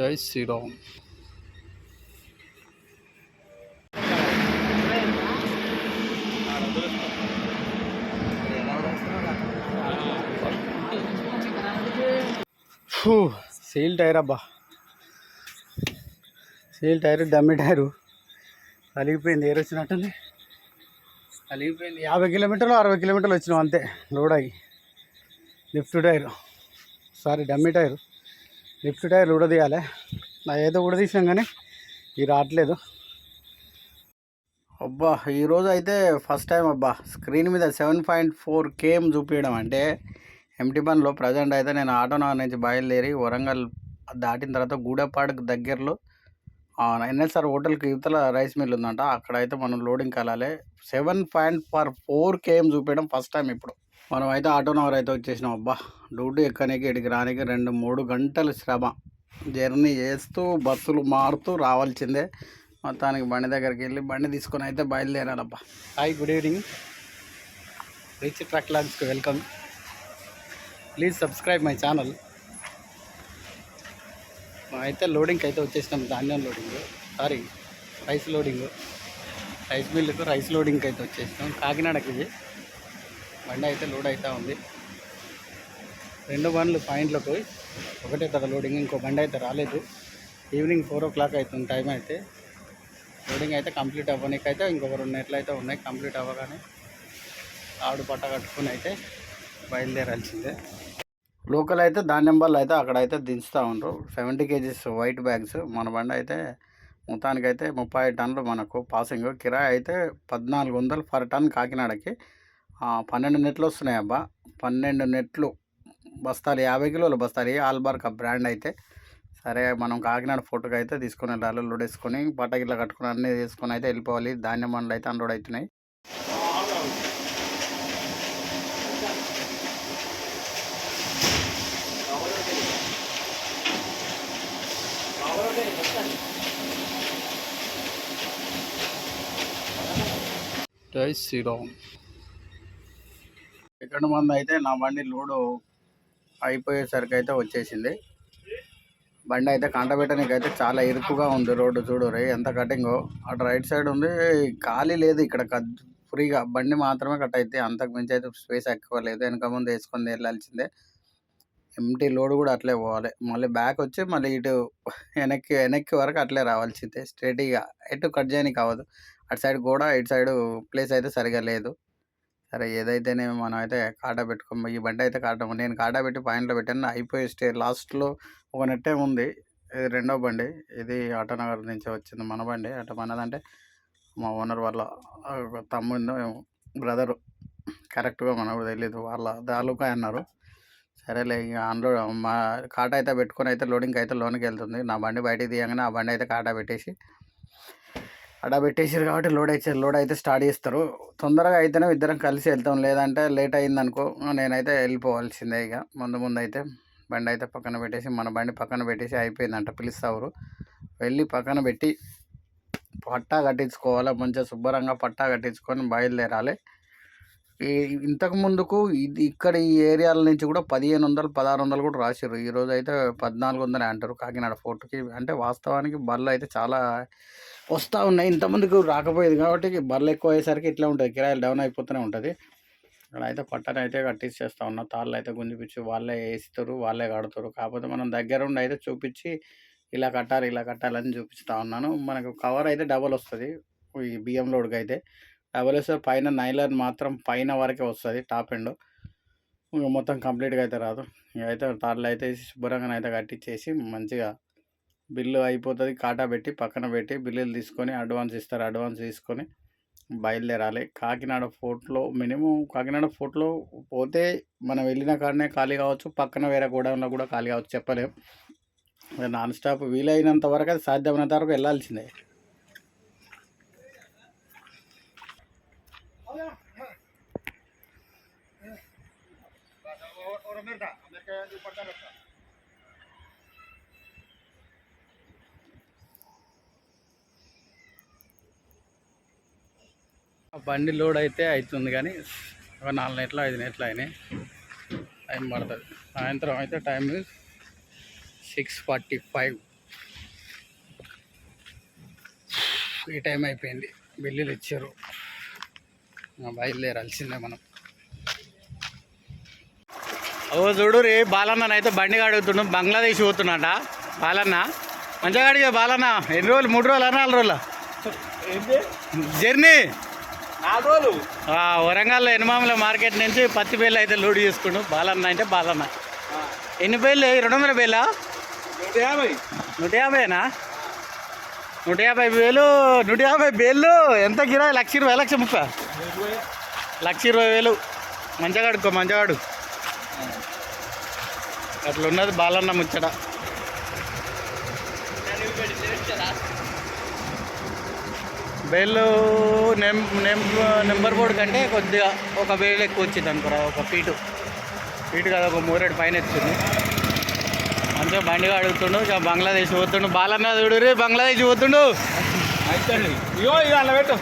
జై శ్రీరామ్ ఫూ, seal tyre అబ్బా. సీల్ టైర్ డమ్మి టైరు కలిగిపోయింది ఏరు వచ్చినట్టుంది. కలిగిపోయింది యాభై కిలోమీటర్లు అరవై కిలోమీటర్లు వచ్చినాం అంతే లోడ్ అయ్యి lift tyre sorry dummy tyre lift tyre ఉడదీయాలి నా ఏదో ఉడదీసినాం కానీ ఇది రావట్లేదు. అబ్బా ఈరోజు అయితే ఫస్ట్ టైం అబ్బా. స్క్రీన్ మీద సెవెన్ పాయింట్ ఫోర్ కేఎం చూపించడం అంటే ఎంటీ బండ్లో ప్రజెంట్ అయితే నేను ఆటోనగర్ నుంచి బయలుదేరి వరంగల్ దాటిన తర్వాత గూడపాడుకు దగ్గరలో ఎన్ఎస్ఆర్ హోటల్కి యువతల రైస్ మిల్ ఉందంట. అక్కడైతే మనం loading కలాలి. Seven point four four KM చూపించడం ఫస్ట్ టైం ఇప్పుడు. మనం అయితే ఆటో నవర్ అయితే వచ్చేసినాం. అబ్బా డ్యూటీ ఎక్కడానికి ఇక్కడికి రానికి రెండు మూడు గంటల శ్రమ. జర్నీ చేస్తూ బస్సులు మారుతూ రావాల్సిందే. మొత్తానికి బండి దగ్గరికి వెళ్ళి బండి తీసుకొని అయితే బయలుదేరాలబ్బా. Hi good evening rich truck లాగ్స్కి welcome please subscribe my channel అయితే లోడింగ్కి అయితే వచ్చేసినాం. ధాన్యం loading sorry rice loading rice మిల్లుకు రైస్ లోడింగ్కి అయితే వచ్చేసినాం. కాకినాడకి ఇది. బండి అయితే లోడ్ అవుతూ ఉంది. రెండు బండ్లు పాయింట్లకు ఒకటే కదా లోడింగ్ ఇంకో బండి అయితే రాలేదు. ఈవినింగ్ ఫోర్ ఓ క్లాక్ అవుతుంది టైం అయితే. లోడింగ్ అయితే కంప్లీట్ అవ్వడానికి అయితే ఇంకొక రెండు నెట్లు అయితే ఉన్నాయి. కంప్లీట్ అవ్వగానే ఆవిడ పట్ట కట్టుకుని అయితే బయలుదేరాల్సిందే. లోకల్ అయితే ధాన్యం బళ్ళు అయితే అక్కడ అయితే దించుతూ ఉండరు. Seventy KGs white bags. మన బండి అయితే మొత్తానికి అయితే ముప్పై టన్నులు మనకు పాసింగ్. కిరాయి అయితే పద్నాలుగు వందలు పర్ టన్ కాకినాడకి. పన్నెండు నెట్లు వస్తున్నాయి అబ్బా. పన్నెండు నెట్లు. బస్తాలు యాభై కిలోల బస్తాలు. ఆల్బార్క్ బ్రాండ్ అయితే సరే మనం కాకినాడ ఫోటోకి అయితే తీసుకొని వెళ్ళాలి. లోడ్ వేసుకొని పట్టగిట్ల కట్టుకొని అన్నీ తీసుకొని అయితే వెళ్ళిపోవాలి. ధాన్యం బండ్లు అయితే అన్లోడ్ అవుతున్నాయి. జై శ్రీరామ్. రెండు మంది అయితే నా బండి లోడు అయిపోయేసరికి అయితే వచ్చేసింది. బండి అయితే కంటబెట్టడానికి అయితే చాలా ఇరుకుగా ఉంది రోడ్డు చూడు రే ఎంత కటింగో అటు రైట్ సైడ్ ఉంది ఖాళీ లేదు ఇక్కడ ఫ్రీగా బండి మాత్రమే కట్ అయితే అంతకు మించి అయితే స్పేస్ ఎక్కువ లేదు. వెనక ముందు వేసుకొని వెళ్ళాల్సిందే. ఎంటీ లోడ్ కూడా అట్లే పోవాలి. మళ్ళీ బ్యాక్ వచ్చి మళ్ళీ ఇటు వెనక్కి వెనక్కి వరకు అట్లే రావాల్సిందే. స్ట్రైట్గా ఎటు కట్ చేయడానికి అవ్వదు అటు సైడ్ కూడా ఇటు సైడ్ ప్లేస్ అయితే సరిగా లేదు. సరే ఏదైతేనే మనం అయితే కాటా పెట్టుకోము ఈ బండి అయితే కాటా నేను కాటా పెట్టి పాయింట్లో పెట్టాను. అయిపోయి స్టే లాస్ట్లో ఒక నెట్టే ఉంది. ఇది రెండో బండి. ఇది ఆటోనగర్ నుంచి వచ్చింది మన బండి. అటు మనదంటే మా ఓనర్ వాళ్ళ తమ్ముందో బ్రదరు. కరెక్ట్గా మనకు తెలియదు వాళ్ళ దాలుకా అన్నారు. సరేలే ఇక అందులో మా కాటా అయితే పెట్టుకొని అయితే లోడింగ్కి అయితే లోనికి వెళ్తుంది. నా బండి బయటికి తీయగానే ఆ బండి అయితే కాటా పెట్టేసి అడా పెట్టేసారు కాబట్టి లోడ్ అయితే లోడ్ అయితే స్టార్ట్ చేస్తారు. తొందరగా అయితేనే ఇద్దరం కలిసి వెళ్తాం. లేదంటే లేట్ అయిందనుకో నేనైతే వెళ్ళిపోవాల్సిందే ఇక. ముందు ముందు అయితే బండి అయితే పక్కన పెట్టేసి మన బండి పక్కన పెట్టేసి అయిపోయిందంట పిలుస్తారు వెళ్ళి పక్కన పెట్టి పట్టా కట్టించుకోవాలి మంచిగా శుభ్రంగా పట్టా కట్టించుకొని బయలుదేరాలి. ఈ ఇంతకు ముందుకు ఇది ఇక్కడ ఈ ఏరియాల నుంచి కూడా పదిహేను వందలు పదహారు వందలు కూడా రాశారు ఈరోజు అయితే పద్నాలుగు వందలు అంటారు కాకినాడ ఫోర్ట్కి. అంటే వాస్తవానికి బళ్ళు అయితే చాలా వస్తూ ఉన్నాయి. ఇంతమందికి రాకపోయేది కాబట్టి బర్రెలు ఎక్కువ అయ్యేసరికి ఇట్లా ఉంటుంది. కిరాయిలు డౌన్ అయిపోతూనే ఉంటుంది. ఇక్కడ అయితే పట్టణ అయితే కట్టించేస్తూ ఉన్నా. తాళ్ళు అయితే గుంజిపించి వాళ్ళే వేస్తారు వాళ్ళే కడతారు. కాకపోతే మనం దగ్గర ఉండి అయితే చూపించి ఇలా కట్టాలి ఇలా కట్టాలని చూపిస్తా ఉన్నాను. మనకు కవర్ అయితే డబల్ వస్తుంది. ఈ బియ్యం లోడ్కి అయితే డబల్ వస్తే పైన నైలర్ మాత్రం పైన వరకే వస్తుంది టాప్ ఎండ్. ఇంకా మొత్తం కంప్లీట్గా అయితే రాదు. ఇక అయితే తాళ్ళు అయితే శుభ్రంగా అయితే కట్టించేసి మంచిగా బిల్లు అయిపోతుంది కాటా పెట్టి పక్కన పెట్టి బిల్లులు తీసుకొని అడ్వాన్స్ ఇస్తారు అడ్వాన్స్ తీసుకొని బయలుదేరాలి. కాకినాడ ఫోర్ట్లో మినిమం కాకినాడ ఫోర్ట్లో పోతే మనం వెళ్ళిన కాడనే ఖాళీ కావచ్చు పక్కన వేరే గోడౌన్లో కూడా ఖాళీ కావచ్చు చెప్పలేము నాన్ స్టాప్ వీలైనంత వరకు అది సాధ్యమైనంత వరకు వెళ్ళాల్సిందే. ఆ బండి లోడ్ అయితే అవుతుంది కానీ ఒక నాలుగు నెట్లు ఐదు నెట్లు అయినాయి. టైం పడుతుంది. సాయంత్రం అయితే టైం సిక్స్ ఫార్టీ ఫైవ్. ఈ టైం అయిపోయింది. బిల్లులు ఇచ్చారు. బయలుదేరాల్సిందే మనం. ఓ చూడు రే బాలన్న అయితే బండి అడుగుతుండు బంగ్లాదేశ్ పోతున్నాట బాలన్న? మంచిగా అడిగా బాలన్న. ఎన్ని రోజులు? మూడు రోజులు? నాలుగు రోజులు? జర్నీ? వరంగల్లో ఎనమాముల మార్కెట్ నుంచి పత్తి బేళ్ళు అయితే లోడ్ చేసుకుండు బాలన్న అంటే బాలన్న. ఎన్ని బేళ్ళు? రెండు వందల బేలా నూట యాభై. నూట యాభైనా? నూట యాభై వేలు నూట యాభై బేళ్ళు. ఎంత గిరాయి? లక్ష ఇరవై లక్ష ముప్పై. లక్ష ఇరవై వేలు. మంచిగా అడుక్కో మంచిగా అడుగు అట్లా ఉన్నది బాలన్న ముచ్చట. బేళ్ళు నెం నెం నెంబర్ బోర్డు కంటే కొద్దిగా ఒక బేలు ఎక్కువ వచ్చింది అనుకోరా ఒక ఫీటు. ఫీటు కాదు ఒక మూరేడు పైన ఎత్తుంది మంచిగా బండిగా అడుగుతుండు ఇక బంగ్లాదేశ్ పోతుండు. బాలన్న చూడు రే బంగ్లాదేశ్ పోతుండు. ఇయో ఇది అలా పెట్టు.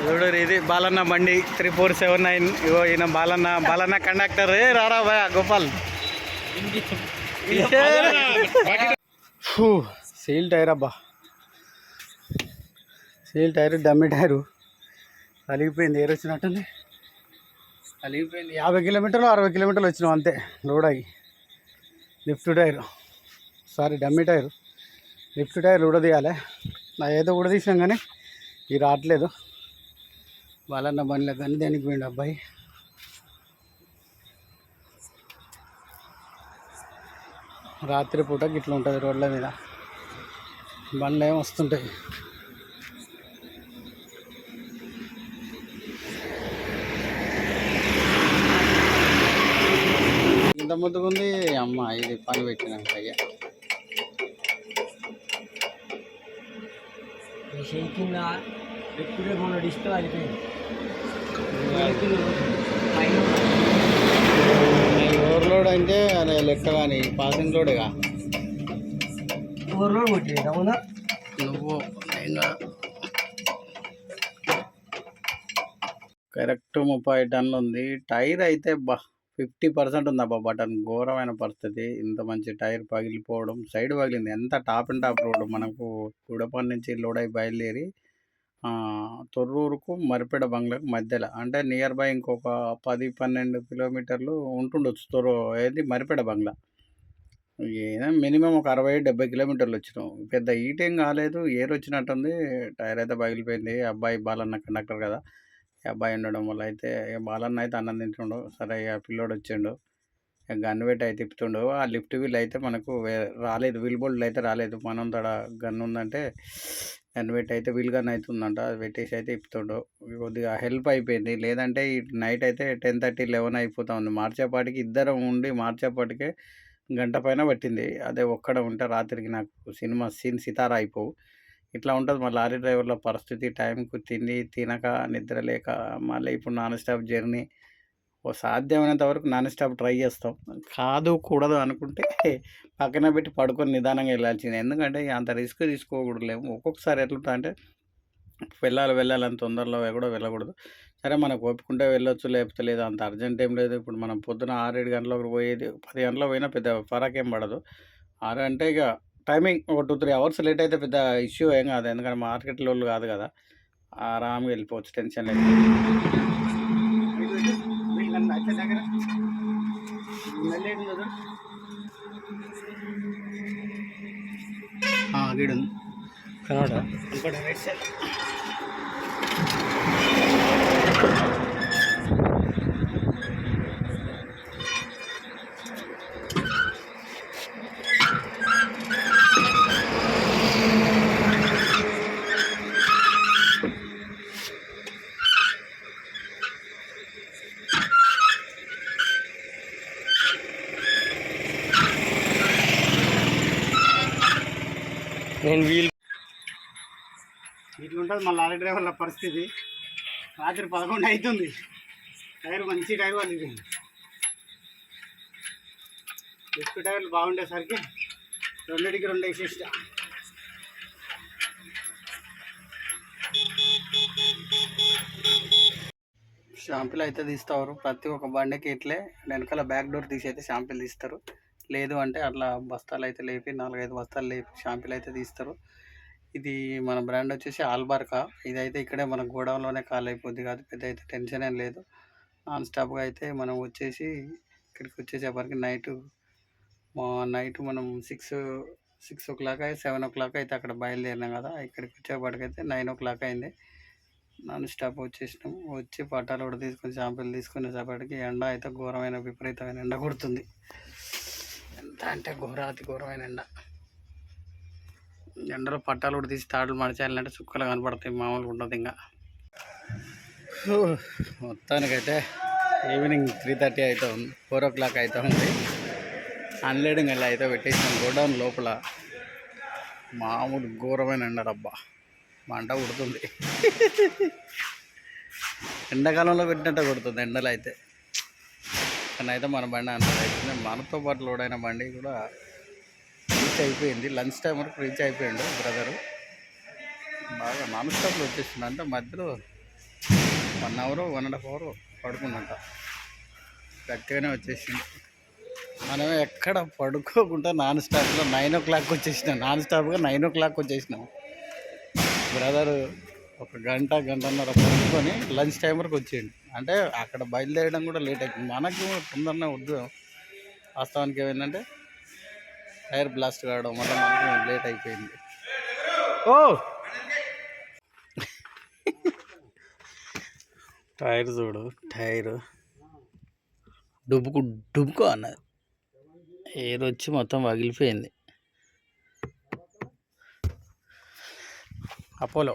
చూడు రే ఇది బాలన్న బండి త్రీ ఫోర్ సెవెన్ నైన్. ఇగో ఈయన బాలన్న బాలన్న కండక్టర్ ఏ రారా భయ గోపాల్. ఫూ, సీల్ టైర్ అబ్బా. Seal tyre dummy tyre. కలిగిపోయింది ఏరు వచ్చినట్టుంది కలిగిపోయింది యాభై కిలోమీటర్లు అరవై కిలోమీటర్లు వచ్చినాం అంతే లోడ్ అయ్యి lift tyre. Sorry dummy tyre. Lift tyre ఉడదీయాలి నా ఏదో ఉడదీసాం కానీ ఇది రావట్లేదు. వాళ్ళన్న బండ్లకు కానీ దేనికి పోయిండు అబ్బాయి? రాత్రిపూట గిట్లా ఉంటుంది రోడ్ల మీద. బండ్లు ఏం వస్తుంటాయి? ఇంత ముందుకుంది అమ్మ ఇది పని పెట్టినాక అయ్యా. కింద ఎప్పుడే మన డిస్టో అయిపోయింది. ఓవర్లోడ్ అంటే అది లెక్క కానీ పాసింగ్ లోడ్గా? ఊర్లో కొట్టేది అవునా నువ్వు కరెక్ట్ ముప్పై టన్నులు ఉంది. టైర్ అయితే బా ఫిఫ్టీ పర్సెంట్ ఉంది అబ్బా బటన్. ఘోరమైన పరిస్థితి. ఇంత మంచి టైర్ పగిలిపోవడం సైడ్ పగిలింది. ఎంత టాప్ అండ్ టాప్ రోడ్ మనకు గుడపల్లి నుంచి లోడై బయలుదేరి తొర్రూరుకు మరిపేడ బంగ్లాకు మధ్యలో. అంటే నియర్ బై ఇంకొక పది పన్నెండు కిలోమీటర్లు ఉంటుండొచ్చు. తొర్రు ఏది? మరిపేడ బంగ్లా. ఏదో మినిమం ఒక అరవై డెబ్బై కిలోమీటర్లు వచ్చినాం. పెద్ద హీట్ ఏం కాలేదు. ఏర్ వచ్చినట్టుంది. టైర్ అయితే పగిలిపోయింది. అబ్బాయి బాలన్న కండక్టర్ కదా. ఈ అబ్బాయి ఉండడం వల్ల అయితే ఇక బాలన్న అయితే అన్నం తింటుండు. సరే ఇక పిల్లోడు వచ్చిండు. ఇక గన్ పెట్టి అయితే తిప్పుతుండు. ఆ లిఫ్ట్ వీల్ అయితే మనకు వే- రాలేదు. వీల్ బోల్డ్లు అయితే రాలేదు. మనం తడ గన్ ఉందంటే గన్ పెట్టి అయితే వీల్ గన్ అవుతుందంట అది పెట్టేసి అయితే ఇప్పుతుండు. కొద్దిగా హెల్ప్ అయిపోయింది. లేదంటే ఈ నైట్ అయితే టెన్ థర్టీ లెవెన్ అయిపోతా ఉంది. మార్చేపాటికి ఇద్దరం ఉండి మార్చేపాటికే గంట పైన పట్టింది. అదే ఒక్కడ ఉంటే రాత్రికి నాకు సినిమా సీన్ సితారా అయిపోవు. ఇట్లా ఉంటుంది మా లారీ డ్రైవర్ల పరిస్థితి. టైంకు తిండి తినక నిద్ర లేక మళ్ళీ ఇప్పుడు నాన్ స్టాప్ జర్నీ. ఓ సాధ్యమైనంత వరకు నాన్ స్టాప్ ట్రై చేస్తాం. కాదు కూడదు అనుకుంటే పక్కన పెట్టి పడుకొని నిదానంగా వెళ్ళాల్సింది. ఎందుకంటే అంత రిస్క్ తీసుకోకూడదు లేము ఒక్కొక్కసారి ఎట్లుంటా అంటే వెళ్ళాలి వెళ్ళాలి అని తొందరలో కూడా వెళ్ళకూడదు. సరే మనకు ఒప్పుకుంటే వెళ్ళొచ్చు లేకపోతే లేదు అంత అర్జెంట్ ఏం లేదు. ఇప్పుడు మనం పొద్దున ఆరు ఏడు గంటలకు పోయేది పది గంటలకు పోయినా పెద్ద ఫరక్ ఏం పడదు. ఆరు అంటే ఇక టైమింగ్ ఒక టూ త్రీ అవర్స్ లేట్ అయితే పెద్ద ఇష్యూ ఏం కాదు. ఎందుకంటే మార్కెట్లో వాళ్ళు కాదు కదా. ఆరామ్గా వెళ్ళిపోవచ్చు టెన్షన్ లేదు. కనబడ ఇట్లుంటుంది మా లారీ డ్రైవర్ల పరిస్థితి. రాత్రి పదకొండు అవుతుంది టైర్ మంచి టైర్ వాళ్ళు ఇది డిస్క్ టైర్లు బాగుండేసరికి రెండింటికి రెండు వేసేస్తా. షాంపులు అయితే తీస్తారు. ప్రతి ఒక్క బండికి ఇట్లే. వెనకాల బ్యాక్ డోర్ తీసి అయితే షాంపులు తీస్తారు. లేదు అంటే అట్లా బస్తాలు అయితే లేపి నాలుగైదు బస్తాలు లేపి షాంపులు అయితే తీస్తారు. ఇది మన బ్రాండ్ వచ్చేసి ఆల్బార్కా. ఇదైతే ఇక్కడే మన గోడౌన్లోనే కాల్ అయిపోద్ది కాదు పెద్ద అయితే టెన్షన్ ఏం లేదు. నాన్ స్టాప్గా అయితే మనం వచ్చేసి ఇక్కడికి వచ్చేసేపటికి నైట్ నైట్ మనం సిక్స్ సిక్స్ ఓ క్లాక్ అయితే సెవెన్ ఓ క్లాక్ అయితే అక్కడ బయలుదేరినాం కదా. ఇక్కడికి వచ్చేపటికి అయితే నైన్ ఓ క్లాక్ అయింది. నాన్ స్టాప్ వచ్చేసినాం. వచ్చి పట్టాలు కూడా తీసుకొని షాంపులు తీసుకునేసేపటికి ఎండ అయితే ఘోరమైన విపరీతమైన ఎండ కొడుతుంది. ఎంత అంటే ఘోరాతి ఘోరమైన ఎండ. ఎండలో పట్టాలు కూడా తీసి తాడులు మడిచేయాలంటే చుక్కలు కనపడతాయి మామూలుగా ఉండదు ఇంకా. మొత్తానికైతే ఈవినింగ్ త్రీ థర్టీ అయితే ఉంది ఫోర్ ఓ క్లాక్ అయితే ఉంది. అన్లేడింగ్ అలా అయితే పెట్టేసాం గోడౌన్ లోపల. మామూలు ఘోరమైన ఎండ డబ్బా మంట కొడుతుంది. ఎండాకాలంలో పెట్టినట్టు కొడుతుంది ఎండలు అయితే. కానీ అయితే మన బండి అంత అవుతుంది మనతో పాటు లోడైన బండి కూడా రీచ్ అయిపోయింది. లంచ్ టైం వరకు రీచ్ అయిపోయిండు బ్రదరు. బాగా నాన్ స్టాప్లో వచ్చేసింది అంటే మధ్యలో one hour one and half hour పడుకుందంట. గట్టిగానే వచ్చేసింది. మనం ఎక్కడ పడుకోకుండా నాన్ స్టాప్లో నైన్ ఓ క్లాక్ వచ్చేసినాం. నాన్ స్టాప్గా నైన్ ఓ క్లాక్ వచ్చేసినాం. బ్రదరు ఒక గంట గంటన్నర పడుకొని లంచ్ టైం వరకు వచ్చేయండి. అంటే అక్కడ బయలుదేరడం కూడా లేట్ అయిపోయింది మనకి తొందరనే వద్దు. వాస్తవానికి ఏమైందంటే టైర్ బ్లాస్ట్ కావడం వల్ల మనకి లేట్ అయిపోయింది. ఓ! టైర్ చూడు. టైర్. డుబ్బుకు డుబ్బుకో అన్నది ఎయిర్ వచ్చి మొత్తం పగిలిపోయింది అపోలో.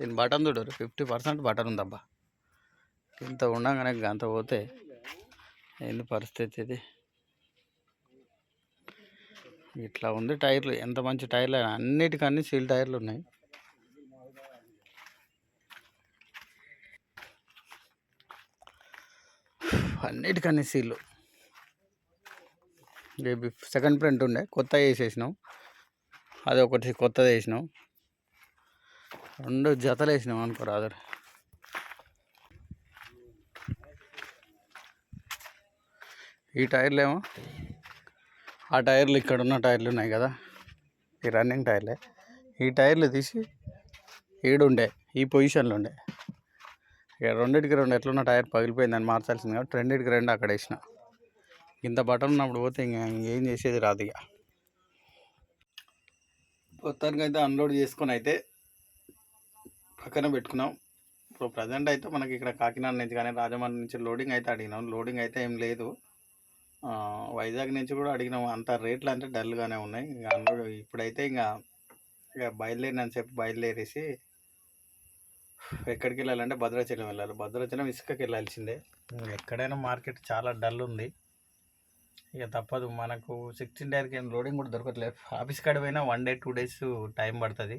దీని బటన్ చూడరు ఫిఫ్టీ పర్సెంట్ బటన్ ఉందబ్బా. ఇంత ఉండగానే అంత పోతే ఏంది పరిస్థితి ఇది? ఇట్లా ఉంది టైర్లు ఎంత మంచి టైర్లు అయినా. అన్నిటికన్నీ సీల్ టైర్లు ఉన్నాయి. అన్నిటికన్నీ సీలు రేపు సెకండ్ ప్రింట్ ఉండే కొత్త వేసేసినాం. అది ఒకటి కొత్తది వేసినాం. రెండు జతలు వేసినాం అనుకో రాదర్ ఈ టైర్లు ఏమో ఆ టైర్లు ఇక్కడ ఉన్న టైర్లు ఉన్నాయి కదా. ఈ రన్నింగ్ టైర్లే. ఈ టైర్లు తీసి ఈడుండే ఈ పొజిషన్లో ఉండే. ఇక రెండింటికి రెండు ఎట్లున్న టైర్ పగిలిపోయిందని మార్చాల్సింది కాబట్టి రెండింటికి రెండు అక్కడ వేసిన. ఇంత బటన్ ఉన్నప్పుడు పోతే ఇంక ఏం చేసేది రాదు ఇక. మొత్తానికి అయితే అన్లోడ్ చేసుకొని అయితే పక్కన పెట్టుకున్నాం. ఇప్పుడు ప్రజెంట్ అయితే మనకి ఇక్కడ కాకినాడ నుంచి కానీ రాజమండ్రి నుంచి లోడింగ్ అయితే అడిగినాం. లోడింగ్ అయితే ఏం లేదు. వైజాగ్ నుంచి కూడా అడిగినాం అంత రేట్లు అంటే డల్గానే ఉన్నాయి. ఇక అందరూ ఇప్పుడైతే ఇంకా ఇక బయలుదేరినని చెప్పి బయలుదేరేసి ఎక్కడికి వెళ్ళాలంటే భద్రాచలం వెళ్ళాలి. భద్రాచలం ఇసుకకి వెళ్ళాల్సిందే. ఎక్కడైనా మార్కెట్ చాలా డల్ ఉంది. ఇక తప్పదు. మనకు సిక్స్టీన్ డేర్కి ఏం లోడింగ్ కూడా దొరకట్లేదు. ఆఫీస్ కాడ పోయినా one day two days time పడుతుంది.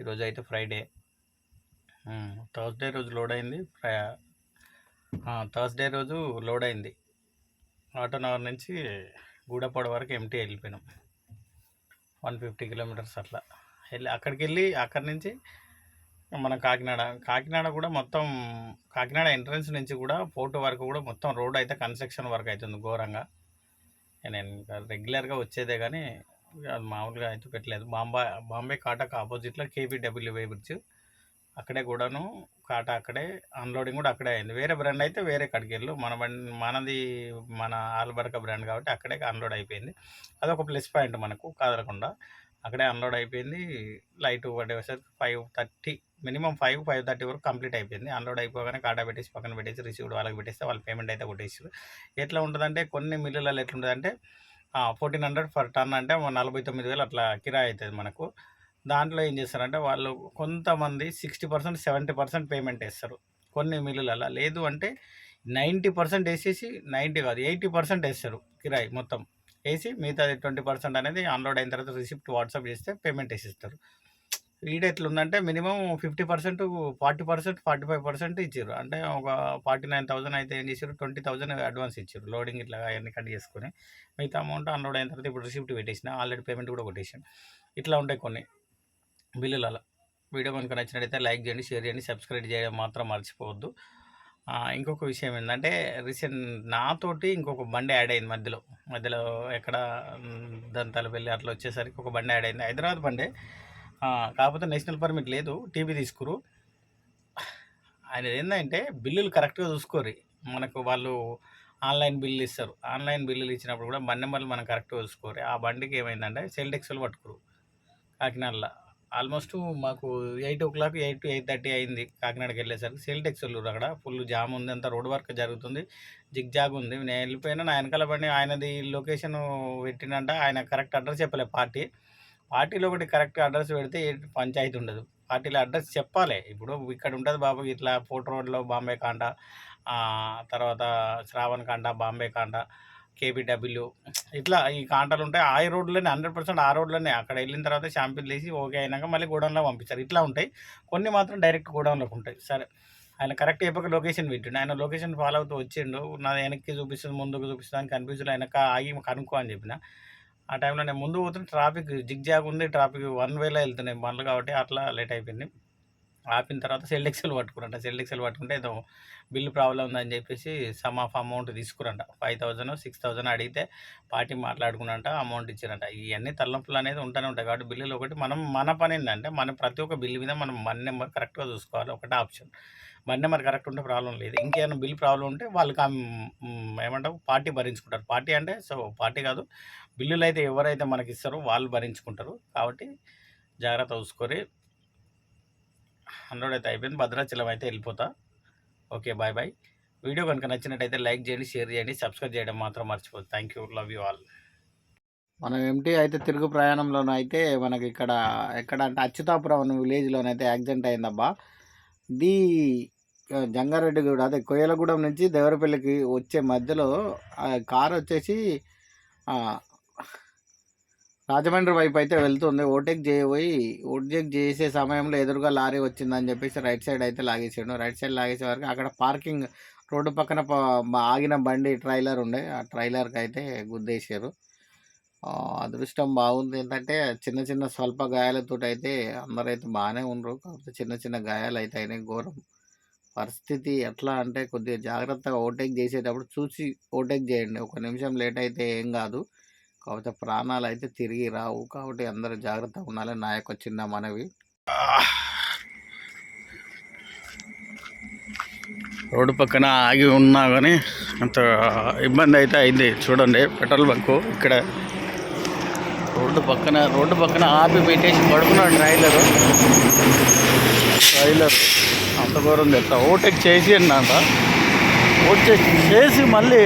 ఈరోజు అయితే ఫ్రైడే. థర్స్డే రోజు లోడ్ అయింది. థర్స్డే రోజు లోడ్ అయింది. ఆటోనగర్ నుంచి గూడపాడు వరకు ఎంటీ వెళ్ళిపోయినాం. వన్ ఫిఫ్టీ కిలోమీటర్స్ అట్లా. వెళ్ళి అక్కడికి వెళ్ళి అక్కడి నుంచి మన కాకినాడ కాకినాడ కూడా మొత్తం కాకినాడ ఎంట్రన్స్ నుంచి కూడా పోర్టు వరకు కూడా మొత్తం రోడ్ అయితే కన్స్ట్రక్షన్ వర్క్ అవుతుంది ఘోరంగా. నేను రెగ్యులర్గా వచ్చేదే కానీ ఇక అది మామూలుగా అయితే పెట్టలేదు. బాంబే బాంబే కాటాకు ఆపోజిట్లో కేపీడబ్ల్యూ బ్రిడ్జ్. అక్కడే కూడాను కాటా అక్కడే అన్లోడింగ్ కూడా అక్కడే అయింది. వేరే బ్రాండ్ అయితే వేరే కాడికి వెళ్ళు. మన బండి మనది మన ఆల్బర్క బ్రాండ్ కాబట్టి అక్కడే అన్లోడ్ అయిపోయింది. అదొక ప్లస్ పాయింట్ మనకు కాదలకుండా అక్కడే అన్లోడ్ అయిపోయింది. లైట్ పడేసరికి five thirty minimum five five thirty వరకు కంప్లీట్ అయిపోయింది. అన్లోడ్ అయిపోగానే కాటా పెట్టేసి పక్కన పెట్టేసి రిసీవ్డ్ వాళ్ళకి పెట్టేస్తే వాళ్ళు పేమెంట్ అయితే కొట్టేసారు ఎట్లా ఉంటుందంటే కొన్ని మిల్లులలో ఎట్లుంటుందంటే ఫోర్టీన్ హండ్రెడ్ ఫర్ టన్ అంటే నలభై తొమ్మిది వేలు అట్లా కిరాయి అవుతుంది మనకు. దాంట్లో ఏం చేస్తారంటే వాళ్ళు కొంతమంది sixty percent seventy percent payment వేస్తారు కొన్ని మిల్లులలో లేదు అంటే నైంటీ పర్సెంట్ వేసేసి నైంటీ కాదు ఎయిటీ పర్సెంట్ వేస్తారు కిరాయి మొత్తం. వేసి మిగతా ట్వంటీ పర్సెంట్ అనేది అన్లోడ్ అయిన తర్వాత రిసిప్ట్ వాట్సాప్ చేస్తే పేమెంట్ వేసిస్తారు. ఈడ ఎట్లుందంటే minimum fifty percent forty percent forty five percent ఇచ్చారు. అంటే ఒక ఫార్టీ నైన్ థౌసండ్ అయితే ఏం చేశారు? ట్వంటీ థౌసండ్ అడ్వాన్స్ ఇచ్చారు లోడింగ్ ఇట్లా అవన్నీ కట్ చేసుకుని. మిగతా అమౌంట్ అన్లోడ్ అయిన తర్వాత ఇప్పుడు రిసిప్ట్ పెట్టేసిన ఆల్రెడీ పేమెంట్ కూడా కొట్టేసాను. ఇట్లా ఉంటాయి కొన్ని. బిల్లుల వీడియో కనుక నచ్చినట్టయితే లైక్ చేయండి షేర్ చేయండి సబ్స్క్రైబ్ చేయడం మాత్రం మర్చిపోవద్దు. ఇంకొక విషయం ఏంటంటే రీసెంట్ నాతోటి ఇంకొక బండి యాడ్ అయింది మధ్యలో. మధ్యలో ఎక్కడ దంతాలు వెళ్ళి అట్లా వచ్చేసరికి ఒక బండి యాడ్ అయింది. హైదరాబాద్ బండే. కాకపోతే నేషనల్ పర్మిట్ లేదు. టీవీ తీసుకురు. ఆయన ఏంటంటే బిల్లులు కరెక్ట్గా చూసుకోరు మనకు వాళ్ళు ఆన్లైన్ బిల్లు ఇస్తారు. ఆన్లైన్ బిల్లులు ఇచ్చినప్పుడు కూడా బండి నెంబర్లు మనం కరెక్ట్గా చూసుకోరు ఆ బండికి ఏమైందంటే సెల్ టెక్స్లు పట్టుకురు. కాకినాడలో. ఆల్మోస్ట్ మాకు eight o'clock eight to eight thirty అయింది కాకినాడకి వెళ్ళేసరికి. సెల్టెక్స్ వెళ్ళారు అక్కడ ఫుల్ జామ్ ఉంది అంత రోడ్ వర్క్ జరుగుతుంది. జిగ్ జాగ్ ఉంది. నేను వెళ్ళిపోయినా నా వెనకాల బండి ఆయనది లొకేషన్ పెట్టినంట ఆయన కరెక్ట్ అడ్రస్ చెప్పలే పార్టీ. పార్టీలో ఒకటి కరెక్ట్ అడ్రస్ పెడితే పంచాయతీ ఉండదు. పార్టీలో అడ్రస్ చెప్పాలి. ఇప్పుడు ఇక్కడ ఉంటుంది బాబు ఇట్లా ఫోర్ట్ రోడ్లో బాంబే కాంట తర్వాత శ్రావణ్ కాంట బాంబే కాంట కేబీడబ్ల్యూ ఇట్లా ఈ కాంటాలు ఉంటాయి. ఆ రోడ్లోనే హండ్రెడ్ పర్సెంట్ ఆ రోడ్లోనే. అక్కడ వెళ్ళిన తర్వాత షాంపిల్ తీసి ఓకే అయినాక మళ్ళీ గోడౌన్లో పంపిస్తారు. ఇట్లా ఉంటాయి. కొన్ని మాత్రం డైరెక్ట్ గోడౌన్లోకి ఉంటాయి. సరే. ఆయన కరెక్ట్ చెప్పక లొకేషన్ పెట్టిండు. ఆయన లొకేషన్ ఫాలో అవుతూ వచ్చిండు. నా వెనక్కి చూపిస్తుంది ముందుకు చూపిస్తుంది. అని కనిపిస్తుంది వెనక ఆగి కనుక్కో అని చెప్పిన. ఆ టైంలో నేను ముందు పోతున్న ట్రాఫిక్ జిగ్ జాగ్ ఉంది. ట్రాఫిక్ వన్ వేలో వెళ్తున్నాయి బండ్లు కాబట్టి అట్లా లేట్ అయిపోయింది. ఆపిన తర్వాత సెల్ ఎక్సెల్ పట్టుకురంట. సెల్ ఎక్సెల్ పట్టుకుంటే ఏదో బిల్లు ప్రాబ్లం ఉందని చెప్పేసి సమ్ ఆఫ్ అమౌంట్ తీసుకురంట. ఫైవ్ థౌజండ్ సిక్స్ థౌజండ్ అడిగితే పార్టీ మాట్లాడుకున్నంట అమౌంట్ ఇచ్చారంట. ఇవన్నీ తలనొప్పులు అనేది ఉంటూనే ఉంటాయి కాబట్టి బిల్లులు ఒకటి మనం మన పని ఏంటంటే మన ప్రతి ఒక్క బిల్లు మీద మనం మన నెంబర్ కరెక్ట్గా చూసుకోవాలి. ఒకటే ఆప్షన్. మన నెంబర్ కరెక్ట్ ఉంటే ప్రాబ్లం లేదు. ఇంకేమైనా బిల్ ప్రాబ్లం ఉంటే వాళ్ళకి ఏమంటారు? పార్టీ భరించుకుంటారు. పార్టీ అంటే సో పార్టీ కాదు. బిల్లులు అయితే ఎవరైతే మనకి ఇస్తారో వాళ్ళు భరించుకుంటారు. కాబట్టి జాగ్రత్త చూసుకొని హండ్రెడ్ అయితే అయిపోయింది. భద్రాచలం అయితే వెళ్ళిపోతా. Okay bye bye. వీడియో కనుక నచ్చినట్టయితే లైక్ చేయండి షేర్ చేయండి సబ్స్క్రైబ్ చేయడం మాత్రం మర్చిపోదు thank you. Love you all. మనం ఎంటీ అయితే తిరుగు ప్రయాణంలోనూ అయితే మనకి ఇక్కడ ఎక్కడ అంటే అచ్యుతాపురం అనే విలేజ్లోనైతే యాక్సిడెంట్ అయిందబ్బా. ఇది జంగారెడ్డిగూడ అదే కొయ్యలగూడెం నుంచి దేవరపల్లికి వచ్చే మధ్యలో కార్ వచ్చేసి రాజమండ్రి వైపు అయితే వెళ్తుంది. ఓవర్టేక్ చేయబోయి ఓవర్టేక్ చేసే సమయంలో ఎదురుగా లారీ వచ్చిందని చెప్పేసి రైట్ సైడ్ అయితే లాగేసాడు. రైట్ సైడ్ లాగేసే వరకు అక్కడ పార్కింగ్ రోడ్డు పక్కన ఆగిన బండి ట్రైలర్ ఉండే. ఆ ట్రైలర్కి అయితే గుద్దేశారు. అదృష్టం బాగుంది. ఏంటంటే చిన్న చిన్న స్వల్ప గాయాలతో అయితే అందరైతే బాగానే ఉండరు. కాకపోతే చిన్న చిన్న గాయాలు అయితే అయినాయి. ఘోరం. పరిస్థితి ఎట్లా అంటే కొద్దిగా జాగ్రత్తగా ఓవర్టేక్ చేసేటప్పుడు చూసి ఓవర్టేక్ చేయండి. ఒక నిమిషం లేట్ అయితే ఏం కాదు. కాకపోతే ప్రాణాలు అయితే తిరిగి రావు. కాబట్టి అందరూ జాగ్రత్తగా ఉండాలి. నా యొక్క చిన్న మనవి. రోడ్డు పక్కన ఆగి ఉన్నా కానీ అంత ఇబ్బంది అయితే అయింది. చూడండి పెట్రోల్ బంకు ఇక్కడ. రోడ్డు పక్కన రోడ్డు పక్కన ఆపి పెట్టేసి పడుకున్నాడు ట్రైలరు ట్రైలర్ అంత ఘోరం తెలుసా ఓవర్టేక్ చేసి అంట వచ్చేసి చేసి మళ్ళీ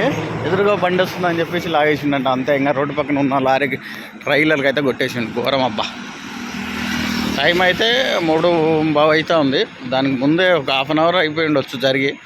ఎదురుగా బండి వస్తుందని చెప్పేసి లాగేసిండంట. అంతే ఇంకా రోడ్డు పక్కన ఉన్న లారీకి ట్రైలర్కి అయితే కొట్టేసిండు. ఘోరం అబ్బా. టైం అయితే మూడు బాగా అవుతూ ఉంది. దానికి ముందే ఒక హాఫ్ అన్ అవర్ అయిపోయి ఉండొచ్చు జరిగి.